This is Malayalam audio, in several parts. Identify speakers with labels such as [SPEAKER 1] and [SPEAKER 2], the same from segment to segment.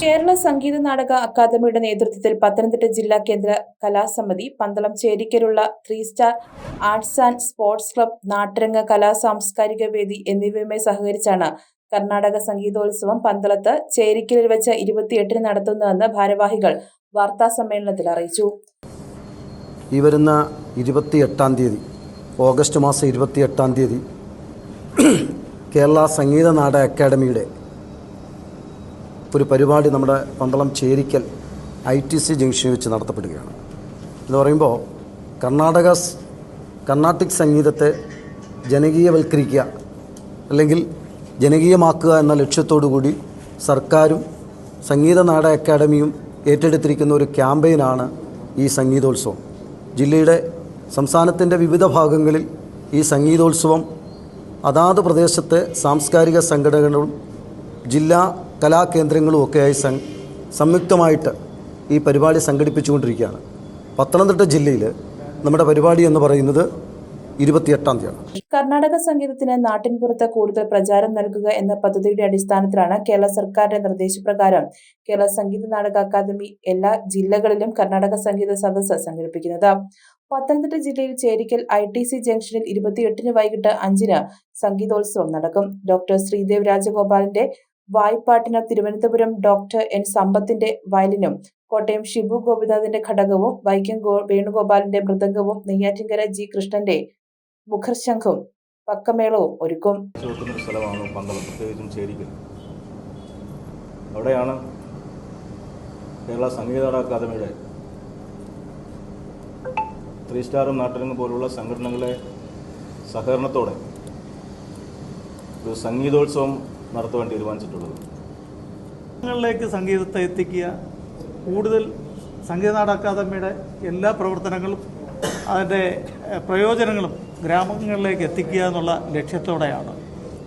[SPEAKER 1] കേരള സംഗീത നാടക അക്കാദമിയുടെ നേതൃത്വത്തിൽ പത്തനംതിട്ട ജില്ലാ കേന്ദ്ര കലാസമിതി Pandalam ചേരിക്കലുള്ള three star arts and sports club നാട്ടരങ്ങ കലാ സാംസ്കാരിക വേദി എന്നിവയുമായി സഹകരിച്ചാണ് കർണാടക സംഗീതോത്സവം പന്തളത്ത് ചേരിക്കലിൽ വെച്ച് ഇരുപത്തിയെട്ടിന് നടത്തുന്നതെന്ന് ഭാരവാഹികൾ വാർത്താ സമ്മേളനത്തിൽ അറിയിച്ചു.
[SPEAKER 2] ഈ വരുന്ന ഇരുപത്തിയെട്ടാം തീയതി ഓഗസ്റ്റ് മാസം ഇരുപത്തിയെട്ടാം തീയതി കേരള സംഗീത നാടക അക്കാദമിയുടെ ഒരു പരിപാടി നമ്മുടെ Pandalam Cherikkal I T C ജംഗ്ഷനിൽ വെച്ച് നടത്തപ്പെടുകയാണ്. എന്ന് പറയുമ്പോൾ കർണാടക കർണാട്ടിക് സംഗീതത്തെ ജനകീയവൽക്കരിക്കുക അല്ലെങ്കിൽ ജനകീയമാക്കുക എന്ന ലക്ഷ്യത്തോടു കൂടി സർക്കാരും സംഗീത നാടക അക്കാദമിയും ഏറ്റെടുത്തിരിക്കുന്ന ഒരു ക്യാമ്പയിനാണ് ഈ സംഗീതോത്സവം. ജില്ലയുടെ സംസ്ഥാനത്തിന്റെ വിവിധ ഭാഗങ്ങളിൽ ഈ സംഗീതോത്സവം അതാത് പ്രദേശത്തെ സാംസ്കാരിക സംഘടനകളും ജില്ലാ കലാകേന്ദ്രങ്ങളും ഒക്കെയായി സം സംയുക്തമായിട്ട് ഈ പരിപാടി സംഘടിപ്പിച്ചുകൊണ്ടിരിക്കുകയാണ്. പത്തനംതിട്ട ജില്ലയിൽ നമ്മുടെ പരിപാടി എന്ന് പറയുന്നത് ഇരുപത്തിയെട്ടാം തീയതി
[SPEAKER 1] കർണാടക സംഗീതത്തിന് നാട്ടിൻപുറത്ത് കൂടുതൽ പ്രചാരം നൽകുക എന്ന പദ്ധതിയുടെ അടിസ്ഥാനത്തിലാണ് കേരള സർക്കാരിന്റെ നിർദ്ദേശപ്രകാരം കേരള സംഗീത നാടക അക്കാദമി എല്ലാ ജില്ലകളിലും കർണാടക സംഗീത സദസ്സ് സംഘടിപ്പിക്കുന്നത്. പത്തനംതിട്ട ജില്ലയിൽ ചേരിക്കൽ ഐ ടി സി ജംഗ്ഷനിൽ ഇരുപത്തിയെട്ടിന് വൈകിട്ട് അഞ്ചിന് സംഗീതോത്സവം നടക്കും. ഡോക്ടർ ശ്രീദേവ് രാജഗോപാലിന്റെ വായ്പാട്ടിന് തിരുവനന്തപുരം ഡോക്ടർ എൻ സമ്പത്തിന്റെ വയലിനും കോട്ടയം ഷിബു ഗോപിനാഥിന്റെ ഘടകവും വൈക്കം ഗോ വേണുഗോപാലിന്റെ മൃദംഗവും നെയ്യാറ്റിൻകര ജി കൃഷ്ണന്റെ മുഖർശംഖും പക്കമേളവും ഒരുക്കും.
[SPEAKER 3] സ്ഥലമാണ് പന്തളം അവിടെയാണ് കേരള സംഗീത അക്കാദമിയുടെ ത്രീ സ്റ്റാറും നാട്ടിലും പോലുള്ള സംഘടനകളെ സഹകരണത്തോടെ ഒരു സംഗീതോത്സവം നടത്തുവാൻ തീരുമാനിച്ചിട്ടുള്ളത്?
[SPEAKER 4] ജനങ്ങളിലേക്ക് സംഗീതത്തെ എത്തിക്കുക കൂടുതൽ സംഗീത നാടക അക്കാദമിയുടെ എല്ലാ പ്രവർത്തനങ്ങളും അതിന്റെ പ്രയോജനങ്ങളും ഗ്രാമങ്ങളിലേക്ക് എത്തിക്കുക എന്നുള്ള ലക്ഷ്യത്തോടെയാണ്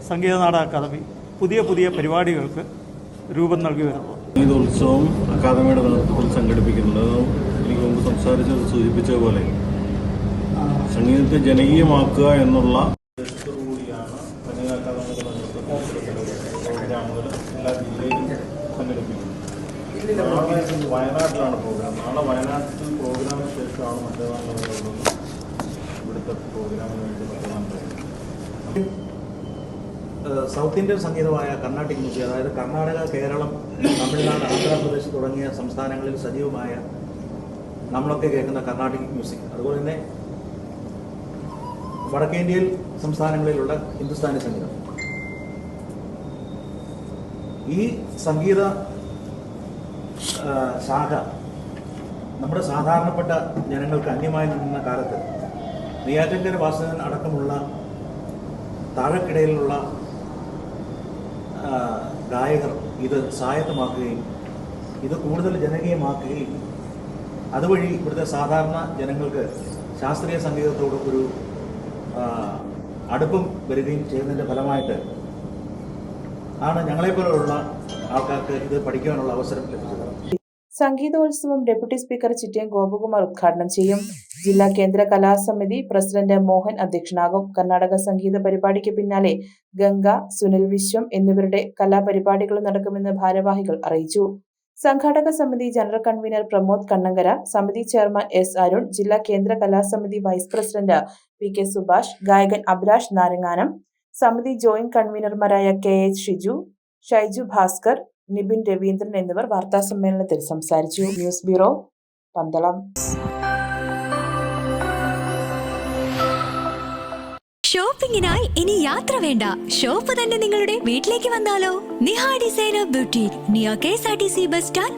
[SPEAKER 4] സംഗീത നാടക അക്കാദമി പുതിയ പുതിയ പരിപാടികൾക്ക് രൂപം നൽകി വരുന്നത്.
[SPEAKER 3] സംഗീതോത്സവം അക്കാദമിയുടെ നേതൃത്വത്തിൽ സംഘടിപ്പിക്കുന്നത് എനിക്ക് മുമ്പ് സംസാരിച്ചത് സൂചിപ്പിച്ച പോലെ സംഗീതത്തെ ജനകീയമാക്കുക എന്നുള്ള കൂടിയാണ് സംഗീത അക്കാദമിയുടെ നേതൃത്വത്തിൽ പ്രോഗ്രാമുകൾ എല്ലാ ജില്ലയിലും സംഘടിപ്പിക്കുന്നു. വയനാട്ടിലാണ് പ്രോഗ്രാം നാളെ വയനാട്ടിൽ പ്രോഗ്രാമിന് ശേഷമാണ് മറ്റന്നാൾ ഇവിടുത്തെ പ്രോഗ്രാമിന് വേണ്ടി മറ്റന്നാൾ
[SPEAKER 5] സൗത്ത് ഇന്ത്യൻ സംഗീതമായ കർണാട്ടിക് മ്യൂസിക് അതായത് കർണാടക കേരളം തമിഴ്നാട് ആന്ധ്രാപ്രദേശ് തുടങ്ങിയ സംസ്ഥാനങ്ങളിൽ സജീവമായ നമ്മളൊക്കെ കേൾക്കുന്ന കർണാട്ടിക് മ്യൂസിക് അതുപോലെ തന്നെ വടക്കേന്ത്യയിൽ സംസ്ഥാനങ്ങളിലുള്ള ഹിന്ദുസ്ഥാനി സംഗീതം. ഈ സംഗീത ശാഖ നമ്മുടെ സാധാരണപ്പെട്ട ജനങ്ങൾക്ക് അന്യമായി നിന്ന കാലത്ത് നെയ്യാറ്റങ്കര വാസുദേവൻ അടക്കമുള്ള താഴെക്കിടയിലുള്ള ഗായകർ ഇത് സായത്തമാക്കുകയും ഇത് കൂടുതൽ ജനകീയമാക്കുകയും അതുവഴി ഇവിടുത്തെ സാധാരണ ജനങ്ങൾക്ക് ശാസ്ത്രീയ സംഗീതത്തോട് ഒരു അടുപ്പം വരികയും ചെയ്യുന്നതിന്റെ ഫലമായിട്ട് ആണ് ഞങ്ങളെപ്പോലുള്ള ആൾക്കാർക്ക് ഇത് പഠിക്കാനുള്ള അവസരം ലഭിച്ചത്.
[SPEAKER 1] സംഗീതോത്സവം ഡെപ്യൂട്ടി സ്പീക്കർ ചിറ്റയം ഗോപകുമാർ ഉദ്ഘാടനം ചെയ്യും. ജില്ലാ കേന്ദ്ര കലാസമിതി പ്രസിഡന്റ് മോഹൻ അധ്യക്ഷനാകും. കർണാടക സംഗീത പരിപാടിക്ക് പിന്നാലെ ഗംഗ സുനിൽ വിശ്വം എന്നിവരുടെ കലാപരിപാടികളും നടക്കുമെന്ന് ഭാരവാഹികൾ അറിയിച്ചു. സംഘാടക സമിതി ജനറൽ കൺവീനർ പ്രമോദ് കണ്ണങ്കര സമിതി ചെയർമാൻ എസ് അരുൺ ജില്ലാ കേന്ദ്ര കലാസമിതി vice president P K Subhash ഗായകൻ അഭിലാഷ് നാരങ്ങാനം സമിതി ജോയിന്റ് കൺവീനർമാരായ കെ എച്ച് ഷിജു ഷൈജു ഭാസ്കർ നിബിൻ രവീന്ദ്രൻ എന്നിവർ വാർത്താ സമ്മേളനത്തിൽ സംസാരിച്ചു. News bureau Pandalam.
[SPEAKER 6] ഷോപ്പിംഗിനായി ഇനി യാത്ര വേണ്ട. ഷോപ്പ് തന്നെ നിങ്ങളുടെ വീട്ടിലേക്ക് വന്നാലോ? Niha designer beauty neo K S R T C bus stand